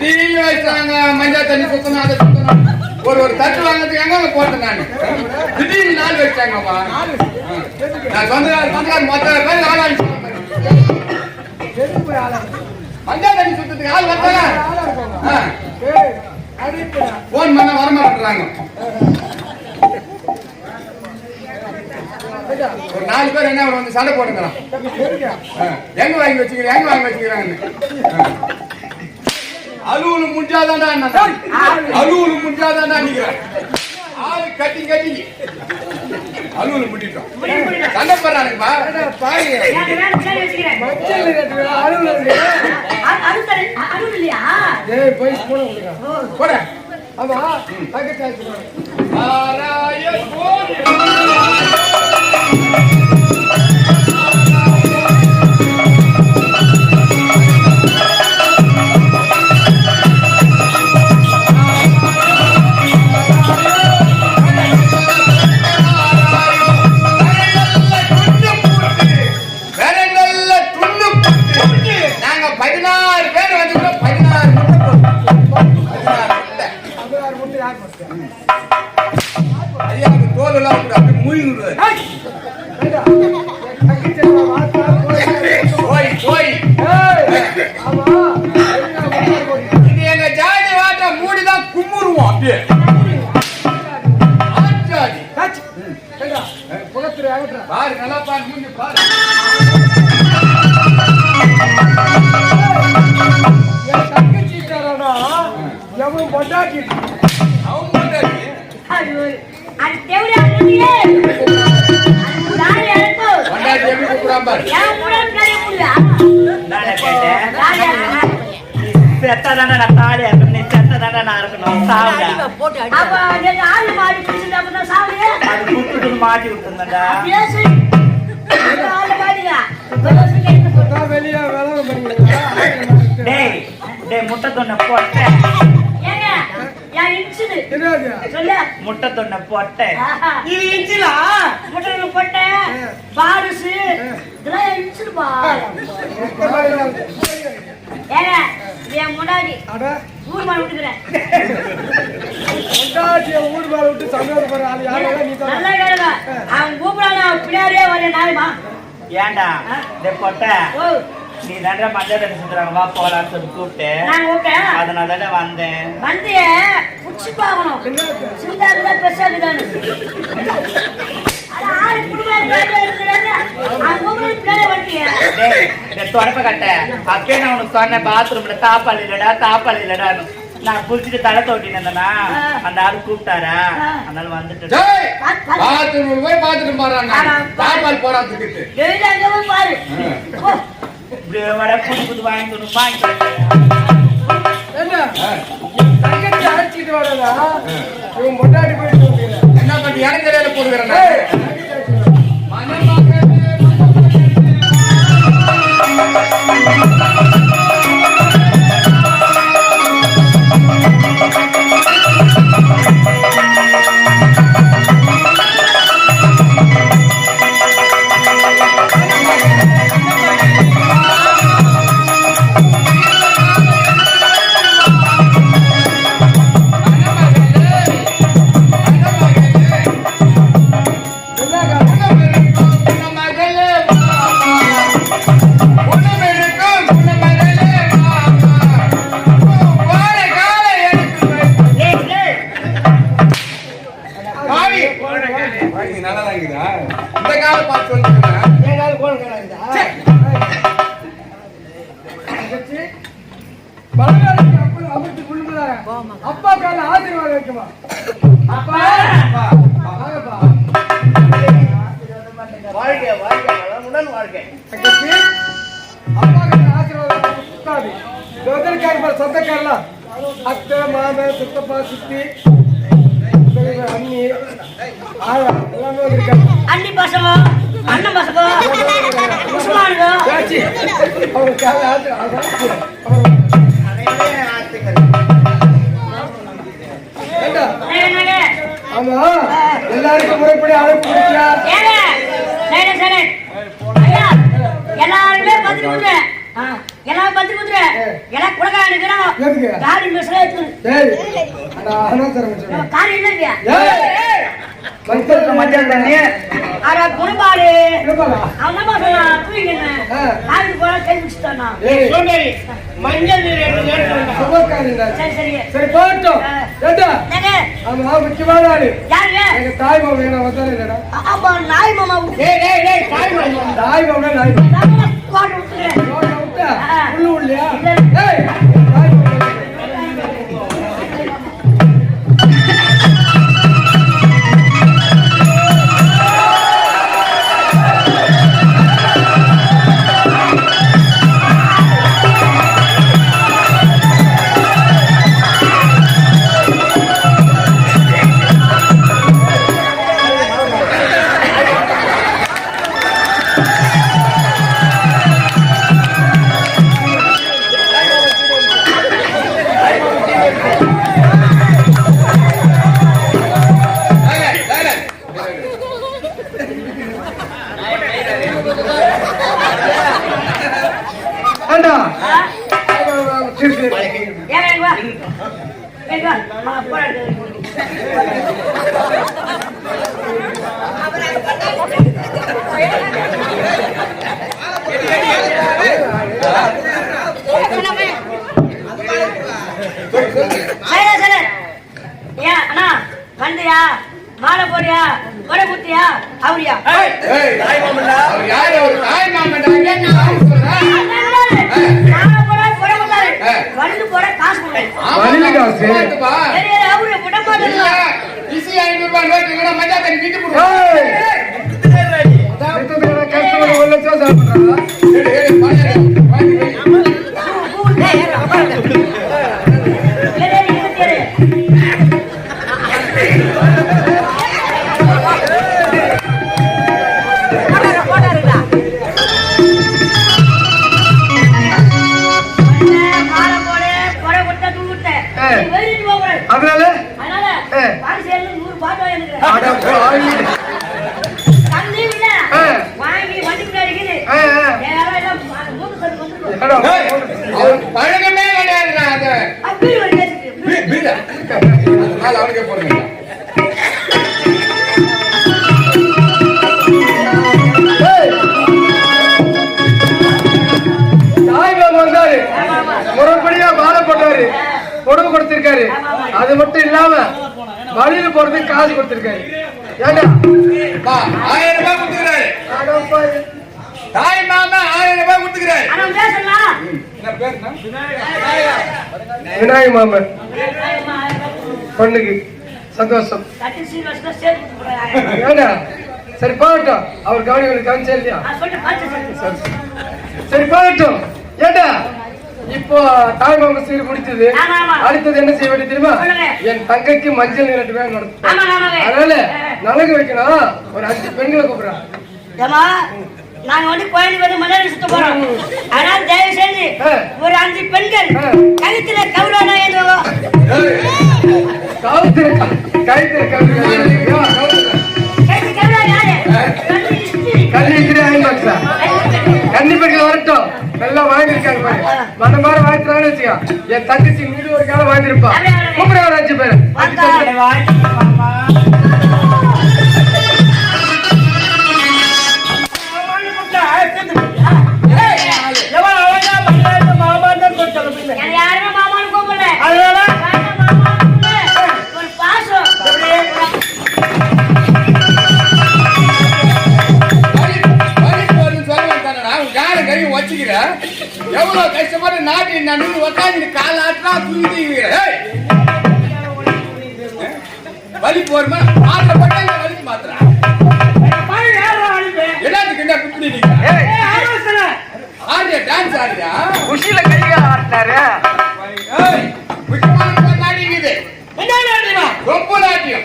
TV வச்சாங்க மஞ்சள் தண்ணி சுத்தணும் அதை சுத்தணும் ஒரு ஒரு தட்டு வாங்குறதுக்கு எங்க போட்டேன் நான். திடீர்னு நாள் வச்சாங்கப்பா நான் சொந்தக்கார சொந்தக்கார மொத்த பேர் ஆள் அனுப்பிச்சு எதுக்கு போய் ஆளா மஞ்சள் தண்ணி சுத்தத்துக்கு ஆள் வந்தாங்க போன் பண்ண வரமாட்டேறாங்க ஒரு நாலு பேர் என்ன வந்து சண்டை போட்டுக்கிறான் ஆ. எங்க வாங்கி வச்சுக்கிறேன் எங்க வாங்கி வச்சுக்கிறாங்கன்னு அலுவலு முடிஞ்சாதான்டா அண்ணன். அலுவலு முடிஞ்சாதான்டா நிக்கிறேன் ஆளு கட்டி கட்டி அலுவலு முடிட்டோம் சண்டை போடுறானுங்கப்பா பாருங்க எனக்கு வேற பின்னாடி வச்சுக்கிறேன். மச்சல் கட்டுற அலுவலக அ- அருள் தரு- அ- அருள் இல்லையா? போய் போட ஆமா ஐயாவுக்கு தோல் எல்லாம் அப்படி வாத்தா போய் போய். இது எங்க ஜாதி வாட்ட மூடிதான் அப்படியே. பாரு நல்லா பாரு மூஞ்சி பாரு. என் தங்கச்சி செத்ததானே நான் தாலி நீ செத்ததானே நான் அறுக்கணும். சாவுடா. அப்ப நேத்து ஆடு மாடு? அது மாட்டி மாடுங்க. கேட்டு போட்டு. நான் வெளியே வேலை பண்ணிக்கிறேன் டேய், டேய், முட்டை தொன்னை போட்ட. என்னது? சொல்லு. முட்டை தொன்னை போட்ட. இது இஞ்சிலா? முட்டையில போட்டேன். பாருசு. இதெல்லாம் என் இன்சுதுப்பா. ஏங்க, இது என் முன்னாடி. அட. ஊர் மேல விட்டுக்கிறேன். ஊர் மேல விட்டு சந்தோஷப்படுற ஆள் யாரும் நீ நல்லா கேளுங்க அவன் கூப்பிடாத அவன் பின்னாடியே வரேன். நாளைமா ஏன்டா? டேய் பொட்டை, ஓ. நீ தாண்டா மஞ்சள் வா போலான்னு சொல்லி கூப்பிட்டு. நான் கூப்பிட்டேன் அதனாலதானே வந்தேன். வந்து புடிச்சு பெருசா குடும்பம் தொடப்ப கட்ட. அப்பயே நான் உனக்கு சொன்னேன், bathroomல தாப்பால் இல்லடா, தாப்பால் இல்லடான்னு. நான் குளிச்சுட்டு தலை இருந்தேனா, அந்த ஆளு கூப்பிட்டாரா? அதனால வந்துட்டு டேய், பாத்ரூம் போய் பாத்துட்டு போறாங்க தாப்பால் பாரு. ஓ, இப்படியே வர புது புது வாங்கி கொடு, வாங்கி கொடு. என்ன தங்கச்சி அழைச்சிட்டு வரதா அப்பா கால ஆசீர்வாதம் வைக்குமா அப்பா! வாங்கப்பா. வாழ்க வாழ்க வளமுடன் வாழ்க. அப்பா கால ஆசீர்வாதம். இந்த வந்திருக்காங்க பாரு, சொந்தக்காரலாம். அத்தை மாமன் சித்தப்பா சித்தி அண்ணி எல்லாமே வந்திருக்காங்க. அண்ணி பசங்க அண்ணன் பசங்க அவங்க கால ஆசீர்வாதம். ஆமா எல்லாருக்கும் முறைப்படி அழைப்பு ஐயா எல்லாருமே பத்திரி குடுறேன் எல்லாம் பத்திரி குடுறேன் எல்லாம் குலகாரம் எடுக்கிறோம் மிஸ்ல காரி இல்லையா ஏய் மனுஷன் மஞ்சள் தண்ணி அட குடும்பாடு இருப்பாளா அவன் தான் சொன்னான் தூங்கிங்க ஆ. காரி போல கை பிடிச்சிட்டானா ஏய். சோம்பேறி. மஞ்சள் சரி சரி. சரி என்னங்க? ஆமா முக்கியமான ஆளு எங்க தாய் மாமன் என்ன வந்தாரு அப்பா நாய் மாமா டேய், டேய், டேய், தாய் மாமன். தாய் நாய் கோட்டை விட்டா. உள்ளு உள்ளியா இல்ல. வந்தியா மாலை போறியா கொடை குத்தியா அவரியா இல்ல, மாட்டேங்க இசி ஐநூறு ரூபாய் நோட்டு தண்ணி கொடு. ஒரு லட்சம் சாப்பிடுறாங்களா? அது. வீ- வீடா? அதனால அவனுக்கே போடுங்க. முறைப்படியா மாலை போட்டாரு. உடம்பு கொடுத்திருக்காரு. அது மட்டும் இல்லாம வழியில போறதுக்கு காசு கொடுத்திருக்காரு. ஏண்டா? ஆயிரம் ரூபாய் கொடுத்துக்கிறாரு. தாய் மாமா ஆயிரம் ரூபாய் கொடுத்துக்கிறாரு. என்ன பேர் என்ன? விநாயக மாமன் பொண்ணுக்கு சந்தோஷம். ஏண்டா? சரி போகட்டும். அவர் கவனி உனக்கு கவனிச்சா இல்லையா? சரி போகட்டும். ஏண்டா? இப்போ தாய் மாமா சீர் முடிச்சது ஆமா, ஆமா. அடுத்தது என்ன செய்ய வேண்டியது தெரியுமா. என் தங்கைக்கு மஞ்சள் நீரட்டு வேணும் நடத்தும். அதனால நலங்கு வைக்கணும். ஒரு அஞ்சு பெண்களை கூப்பிடுறான் நாங்க வந்து கோயிலுக்கு வந்து மலையாளி சுத்த போறோம். அதனால தயவு செஞ்சு. ஒரு அஞ்சு பெண்கள். கழுத்துல கவுரானா ஐம்பக்ஸா கன்னிப்பெண்கள் வரட்டும். எல்லாம் வாங்கியிருக்காங்க பாரு. மனமார வாங்கிட்டாங்கன்னு வச்சுக்கோ. என் தங்கச்சி வீடு ஒரு காலம் அப்படியே. கூப்பிடுற அஞ்சு பேர். எவ்வளவு கஷ்டப்பட்டு நாட்டில் நடுவில் உக்காந்து கால் தூக்கி ஏய் வலி போறமா மாத்திரை போட்டா இல்ல வலிக்கு மாத்திரா. என்னத்துக்கு என்ன பிப்பிடி நீங்க ஆடியா டான்ஸ் ஆடியா? குஷியில கையா ஆட்டினாரு ஏய் முக்கியமான நாடிக்குது என்ன நாட்டியமா? ரொம்ப நாட்டியம்